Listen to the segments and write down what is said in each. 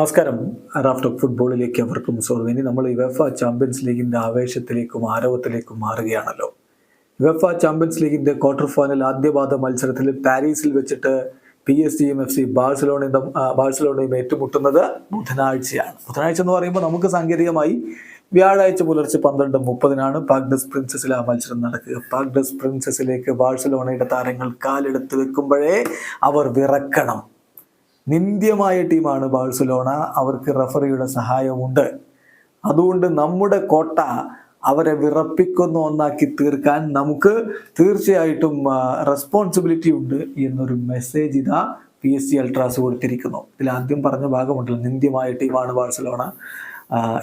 നമസ്കാരം. Raft of ഫുട്ബോളിലേക്ക് അവർക്കും സ്വാഗതം. ഇനി നമ്മൾ യുവഫ ചാമ്പ്യൻസ് ലീഗിന്റെ ആവേശത്തിലേക്കും ആരവത്തിലേക്കും മാറുകയാണല്ലോ. യുവഫ ചാമ്പ്യൻസ് ലീഗിന്റെ ക്വാർട്ടർ ഫൈനൽ ആദ്യപാദ മത്സരത്തിൽ പാരീസിൽ വെച്ചിട്ട് പി എസ് ജിയും എഫ് സി ബാഴ്സലോണയും ബാഴ്സലോണയും ഏറ്റുമുട്ടുന്നത് ബുധനാഴ്ചയാണ്. ബുധനാഴ്ച എന്ന് പറയുമ്പോൾ നമുക്ക് സാങ്കേതികമായി വ്യാഴാഴ്ച പുലർച്ചെ പന്ത്രണ്ട് മുപ്പതിനാണ് പാഗ്ഡസ് പ്രിൻസസിൽ ആ മത്സരം നടക്കുക. പാഗ്ഡസ് പ്രിൻസസിലേക്ക് ബാഴ്സലോണയുടെ താരങ്ങൾ കാലെടുത്ത് വെക്കുമ്പോഴേ അവർ വിറക്കണം. നിന്ദ്യമായ ടീമാണ് ബാഴ്സലോണ. അവർക്ക് റഫറിയുടെ സഹായമുണ്ട് അതുകൊണ്ട് നമ്മുടെ കോട്ട അവരെ വിറപ്പിക്കുന്ന ഒന്നാക്കി തീർക്കാൻ നമുക്ക് തീർച്ചയായിട്ടും റെസ്പോൺസിബിലിറ്റി ഉണ്ട് എന്നൊരു മെസ്സേജ് ഇതാ പി എസ് സി അൾട്രാസ് കൊടുത്തിരിക്കുന്നു. ഇതിൽ ആദ്യം പറഞ്ഞ ഭാഗമുണ്ടല്ലോ നിന്ദ്യമായ ടീമാണ് ബാഴ്സലോണ.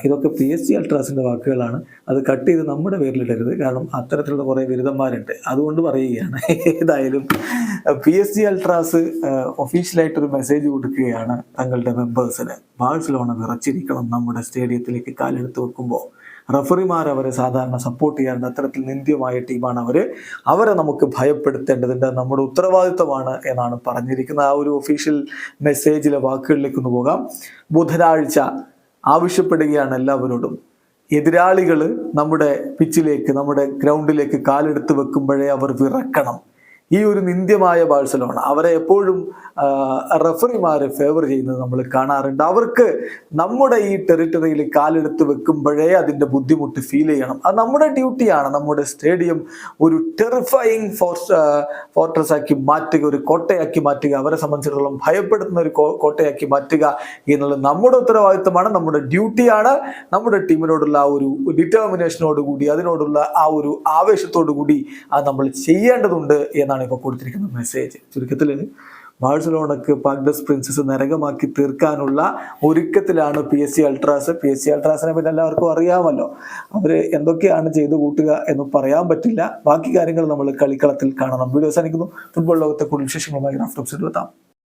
ഇതൊക്കെ പി എസ് സി അൾട്രാസിന്റെ വാക്കുകളാണ്. അത് കട്ട് ചെയ്ത് നമ്മുടെ പേരിലിടരുത്. കാരണം അത്തരത്തിലുള്ള കുറേ ബിരുദന്മാരുണ്ട്. അതുകൊണ്ട് പറയുകയാണ്. ഏതായാലും പി എസ് സി അൾട്രാസ് ഒഫീഷ്യലായിട്ടൊരു മെസ്സേജ് കൊടുക്കുകയാണ് തങ്ങളുടെ മെമ്പേഴ്സിന് ബാഴ്സലോണ വിറച്ചിരിക്കണം നമ്മുടെ സ്റ്റേഡിയത്തിലേക്ക് കാലെടുത്ത് വെക്കുമ്പോൾ റഫറിമാർ അവരെ സാധാരണ സപ്പോർട്ട് ചെയ്യാറുണ്ട്. അത്തരത്തിൽ നിന്ദ്യമായ ടീമാണ് അവർ അവരെ നമുക്ക് ഭയപ്പെടുത്തേണ്ടതുണ്ട്. നമ്മുടെ ഉത്തരവാദിത്തമാണ് എന്നാണ് പറഞ്ഞിരിക്കുന്നത്. ആ ഒരു ഒഫീഷ്യൽ മെസ്സേജിലെ വാക്കുകളിലേക്ക് ഒന്ന് പോകാം. ബുധനാഴ്ച ആവശ്യപ്പെടുകയാണ് എല്ലാവരോടും. എതിരാളികൾ നമ്മുടെ പിച്ചിലേക്ക് നമ്മുടെ ഗ്രൗണ്ടിലേക്ക് കാലെടുത്ത് വെക്കുമ്പോഴേ അവർ വിറക്കണം. ഈ ഒരു നിന്ദ്യമായ ബാഴ്സലോണ അവരെ എപ്പോഴും റഫറിമാരെ ഫേവർ ചെയ്യുന്നത് നമ്മൾ കാണാറുണ്ട്. അവർക്ക് നമ്മുടെ ഈ ടെറിട്ടറിയിൽ കാലെടുത്ത് വെക്കുമ്പോഴേ അതിന്റെ ബുദ്ധിമുട്ട് ഫീൽ ചെയ്യണം. അത് നമ്മുടെ ഡ്യൂട്ടിയാണ് നമ്മുടെ സ്റ്റേഡിയം ഒരു ടെറിഫയിങ് ഫോർസ് ആക്കി മാറ്റുക ഒരു കോട്ടയാക്കി മാറ്റുക അവരെ സംബന്ധിച്ചിടത്തോളം ഭയപ്പെടുത്തുന്ന ഒരു കോട്ടയാക്കി മാറ്റുക എന്നുള്ളത് നമ്മുടെ ഉത്തരവാദിത്തമാണ് നമ്മുടെ ഡ്യൂട്ടിയാണ് നമ്മുടെ ടീമിനോടുള്ള ആ ഒരു ഡിറ്റർമിനേഷനോട് കൂടി അതിനോടുള്ള ആ ഒരു ആവേശത്തോടു കൂടി അത് നമ്മൾ ചെയ്യേണ്ടതുണ്ട് എന്നാണ് ഇപ്പോൾ കൊടുത്തിരിക്കുന്ന മെസ്സേജ് ചുരുക്കത്തിൽ ബാഴ്സലോണക്ക് പാഗ്ഡസ് പ്രിൻസസ് നരകമാക്കി തീർക്കാനുള്ള ഒരുക്കത്തിലാണ് P S C ultras. P S C അൾട്രാസിനെ പറ്റി എല്ലാവർക്കും അറിയാമല്ലോ. അവർ എന്തൊക്കെയാണ് ചെയ്തു കൂട്ടുക എന്ന് പറയാൻ പറ്റില്ല. ബാക്കി കാര്യങ്ങൾ നമ്മൾ കളിക്കളത്തിൽ കാണണം വീഡിയോ അവസാനിക്കുന്നു. ഫുട്ബോൾ ലോകത്തെ കൂടുതൽ വിശേഷങ്ങളുമായി റാഫ്റ്റോപ്സിൽ എത്താം.